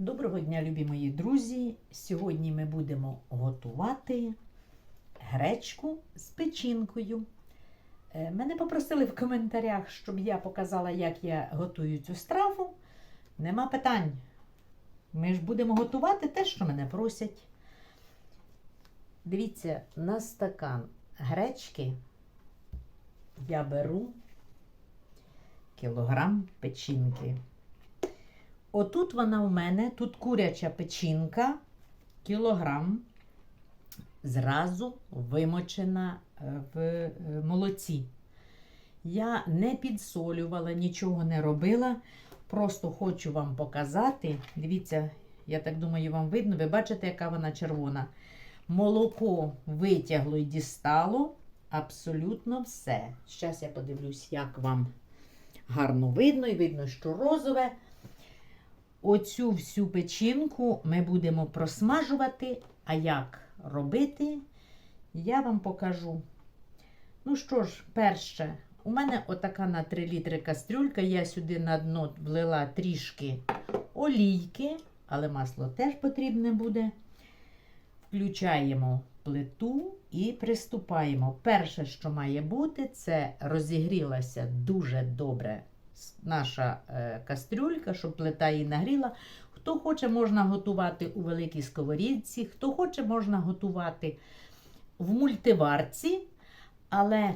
Доброго дня, любі мої друзі! Сьогодні ми будемо готувати гречку з печінкою. Е, Мене попросили в коментарях, щоб я показала, як я готую цю страву. Нема питань. Ми ж будемо готувати те, що мене просять. Дивіться, на стакан гречки я беру кілограм печінки. Отут вона у мене, тут куряча печінка, кілограм, зразу вимочена е, в е, молоці. Я не підсолювала, нічого не робила. Просто хочу вам показати. Дивіться, я так думаю, вам видно. Ви бачите, яка вона червона. Молоко витягло і дістало абсолютно все. Зараз я подивлюсь, як вам гарно видно, і видно, що розове. Оцю всю печінку ми будемо просмажувати. А як робити, я вам покажу. Ну що ж, перше, у мене отака на 3 літри кастрюлька. Я сюди на дно влила трішки олійки, але масло теж потрібне буде. Включаємо плиту і приступаємо. Перше, що має бути, це розігрілася дуже добре наша е, кастрюлька, щоб плита її нагріла. Хто хоче, можна готувати у великій сковорідці, хто хоче, можна готувати в мультиварці, але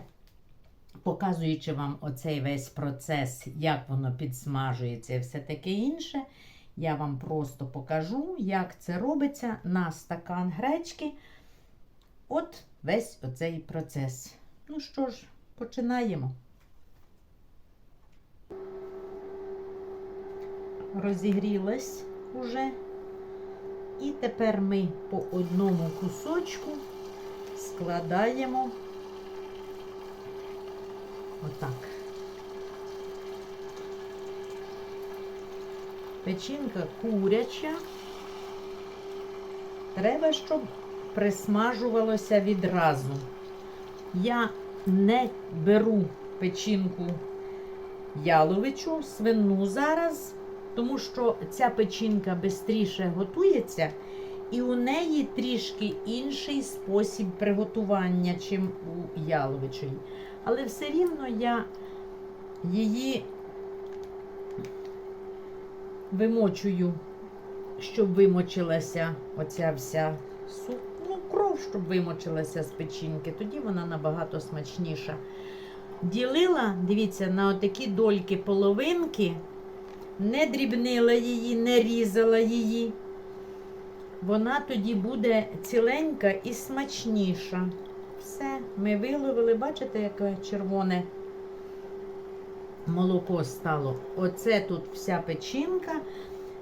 показуючи вам оцей весь процес, як воно підсмажується і все таке інше, я вам просто покажу, як це робиться на стакан гречки. От весь оцей процес. Ну що ж, починаємо. Розігрілась уже. І тепер ми по одному кусочку складаємо отак. Печінка куряча. Треба, щоб присмажувалося відразу. Я не беру печінку яловичу, свину зараз тому що ця печінка швидше готується, і у неї трішки інший спосіб приготування, чим у яловичої. Але все рівно я її вимочую, щоб вимочилася оця вся суп, ну, кров, щоб вимочилася з печінки, тоді вона набагато смачніша. Ділила, дивіться, на отакі дольки половинки не дрібнила її, не різала її. Вона тоді буде ціленька і смачніша. Все, ми виловили, бачите, яке червоне молоко стало. Оце тут вся печінка.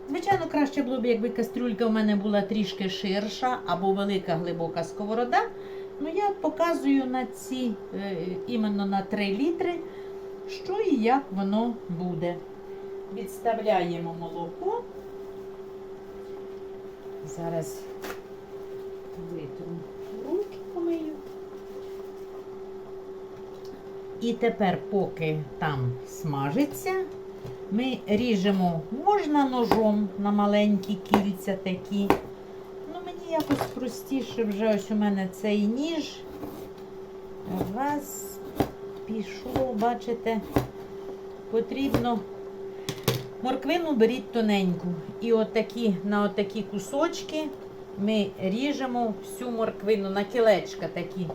Звичайно, краще було б, якби кастрюлька у мене була трішки ширша або велика глибока сковорода. Ну, я показую на ці, е, іменно на 3 літри, що і як воно буде. Відставляємо молоко. Зараз витру руки помию. І тепер, поки там смажиться, ми ріжемо, можна ножом на маленькі кільця такі. Ну, мені якось простіше вже ось у мене цей ніж. Раз, пішло, бачите, потрібно. Морквину беріть тоненьку. І отакі, на отакі кусочки ми ріжемо всю морквину на кілечка такі.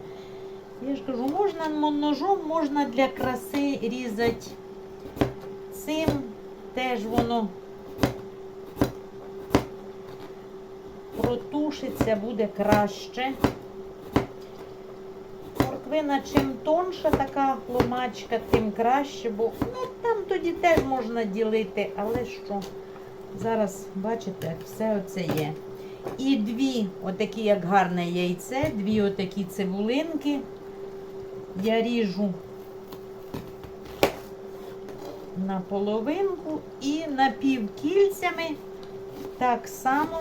Я ж кажу, можна ножом, можна для краси різати цим, теж воно протушиться, буде краще. Морквина чим тонша така ломачка, тим краще, бо ну, там тоді теж можна ділити, але що? Зараз, бачите, все оце є. І дві, отакі, як гарне яйце, дві отакі цибулинки. Я ріжу на половинку і напівкільцями так само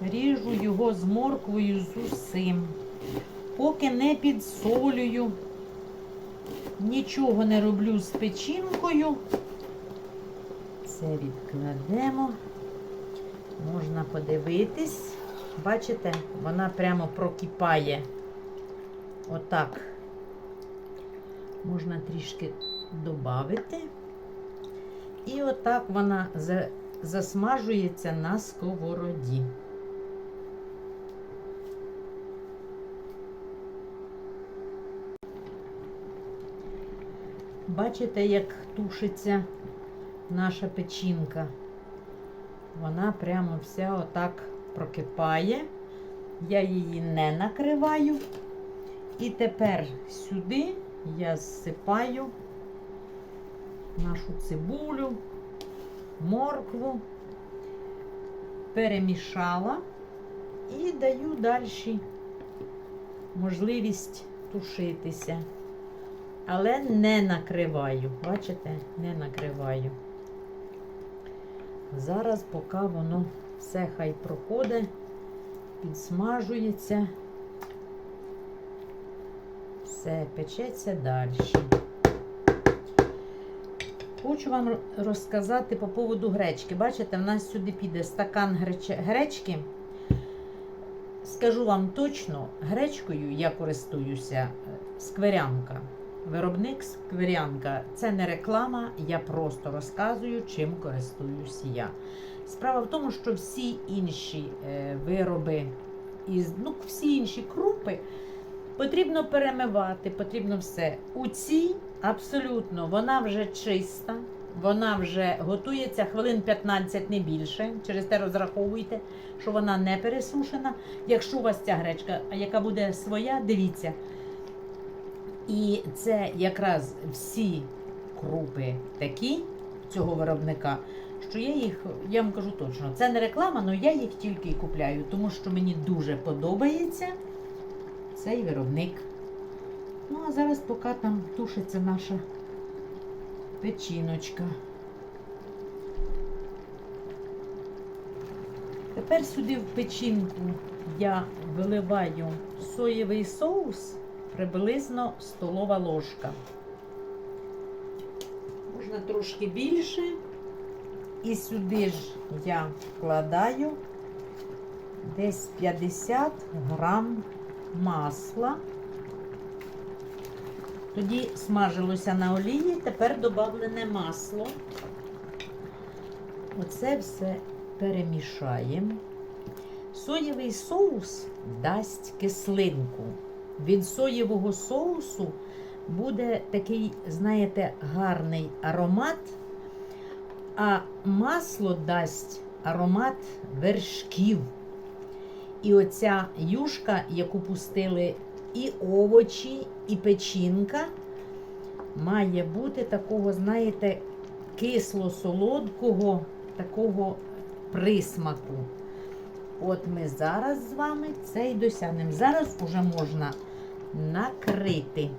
ріжу його з морквою з усім поки не підсолюю, нічого не роблю з печінкою. Це відкладемо. Можна подивитись. Бачите, вона прямо прокипає. Отак. Можна трішки додати. І отак вона засмажується на сковороді. Бачите, як тушиться наша печінка. Вона прямо вся отак прокипає. Я її не накриваю. І тепер сюди я зсипаю нашу цибулю, моркву, перемішала і даю далі можливість тушитися. Але не накриваю. Бачите, не накриваю. Зараз, поки воно все хай проходить, підсмажується, все печеться далі. Хочу вам розказати по поводу гречки. Бачите, в нас сюди піде стакан греч- гречки. Скажу вам точно, гречкою я користуюся е, скверянка. Виробник скверянка. Це не реклама, я просто розказую, чим користуюсь я. Справа в тому, що всі інші е, вироби, із, ну, всі інші крупи потрібно перемивати, потрібно все. У цій абсолютно вона вже чиста, вона вже готується хвилин 15 не більше. Через те розраховуйте, що вона не пересушена. Якщо у вас ця гречка, яка буде своя, дивіться. І це якраз всі крупи такі цього виробника, що я їх, я вам кажу точно, це не реклама, але я їх тільки і купляю, тому що мені дуже подобається цей виробник. Ну, а зараз поки там тушиться наша печіночка. Тепер сюди в печінку я виливаю соєвий соус приблизно столова ложка. Можна трошки більше. І сюди ж я вкладаю десь 50 грам масла. Тоді смажилося на олії, тепер додавлене масло. Оце все перемішаємо. Соєвий соус дасть кислинку. Від соєвого соусу буде такий, знаєте, гарний аромат, а масло дасть аромат вершків. І оця юшка, яку пустили і овочі, і печінка, має бути такого, знаєте, кисло-солодкого, такого присмаку. От ми зараз з вами це й досягнемо. Зараз уже можна накрити.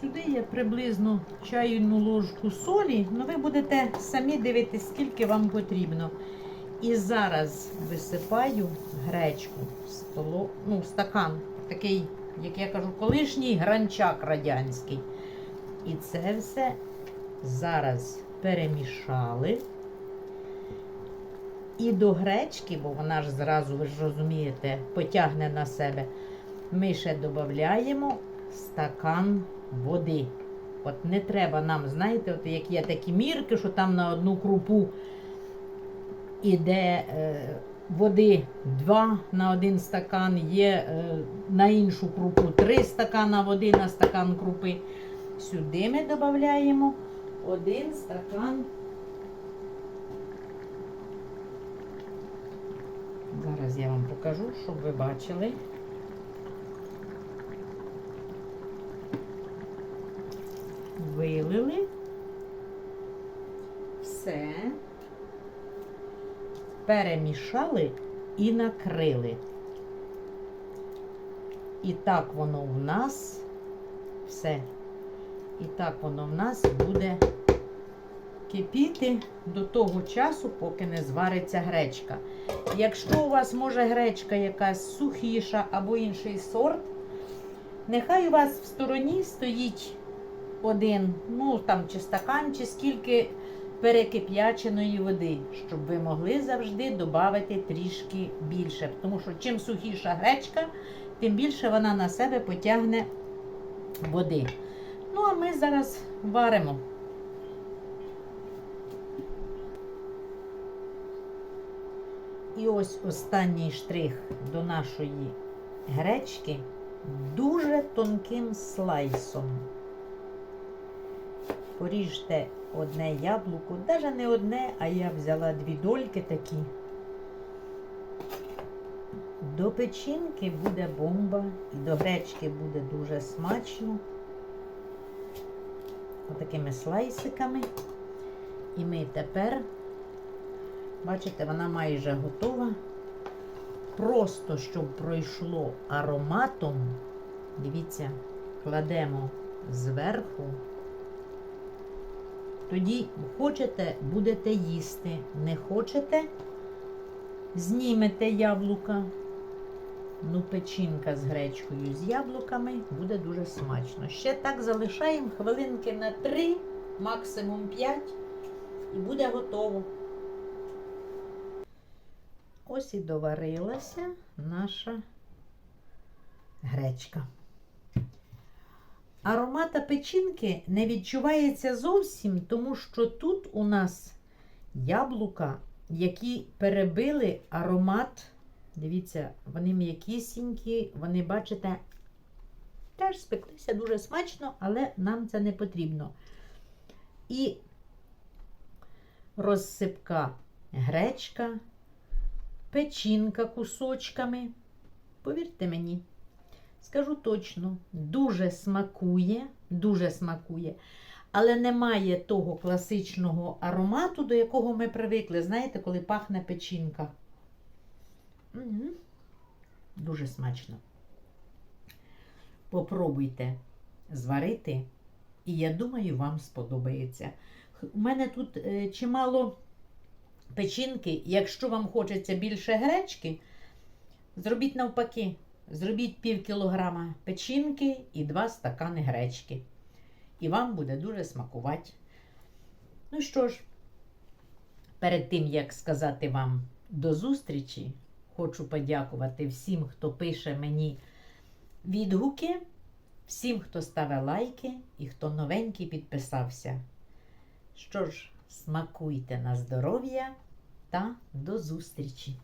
Сюди я приблизно чайну ложку солі, ну ви будете самі дивитися, скільки вам потрібно. І зараз висипаю гречку столо, ну, стакан, такий, як я кажу, колишній гранчак радянський. І це все зараз перемішали. І до гречки, бо вона ж зразу, ви ж розумієте, потягне на себе, ми ще додаємо стакан води. От не треба нам, знаєте, от як є такі мірки, що там на одну крупу іде е, води 2 на один стакан, є е, на іншу крупу 3 стакана води на стакан крупи. Сюди ми додаємо один стакан. Зараз я вам покажу, щоб ви бачили. Вилили все, перемішали і накрили. І так воно в нас все. І так воно в нас буде кипіти до того часу, поки не звариться гречка. Якщо у вас може гречка якась сухіша або інший сорт, нехай у вас в стороні стоїть один, ну там чи стакан, чи скільки перекип'яченої води, щоб ви могли завжди додати трішки більше. Тому що чим сухіша гречка, тим більше вона на себе потягне води. Ну, а ми зараз варимо. І ось останній штрих до нашої гречки дуже тонким слайсом. Поріжте одне яблуко, навіть не одне, а я взяла дві дольки такі. До печінки буде бомба і до гречки буде дуже смачно. Отакими слайсиками. І ми тепер, бачите, вона майже готова. Просто щоб пройшло ароматом, дивіться, кладемо зверху. Тоді хочете, будете їсти. Не хочете, знімете яблука. Ну, печінка з гречкою, з яблуками буде дуже смачно. Ще так залишаємо хвилинки на 3, максимум 5, і буде готово. Ось і доварилася наша гречка. Аромата печінки не відчувається зовсім, тому що тут у нас яблука, які перебили аромат. Дивіться, вони м'якісінькі, вони, бачите, теж спеклися дуже смачно, але нам це не потрібно. І розсипка гречка, печінка кусочками. Повірте мені, скажу точно, дуже смакує, дуже смакує, але немає того класичного аромату, до якого ми привикли. Знаєте, коли пахне печінка. Мгм. Дуже смачно. Попробуйте зварити, і я думаю, вам сподобається. У мене тут е, чимало печінки. Якщо вам хочеться більше гречки, зробіть навпаки. Зробіть пів кілограма печінки і два стакани гречки. І вам буде дуже смакувати. Ну що ж, перед тим, як сказати вам до зустрічі, хочу подякувати всім, хто пише мені відгуки, всім, хто ставить лайки і хто новенький підписався. Що ж, смакуйте на здоров'я та до зустрічі!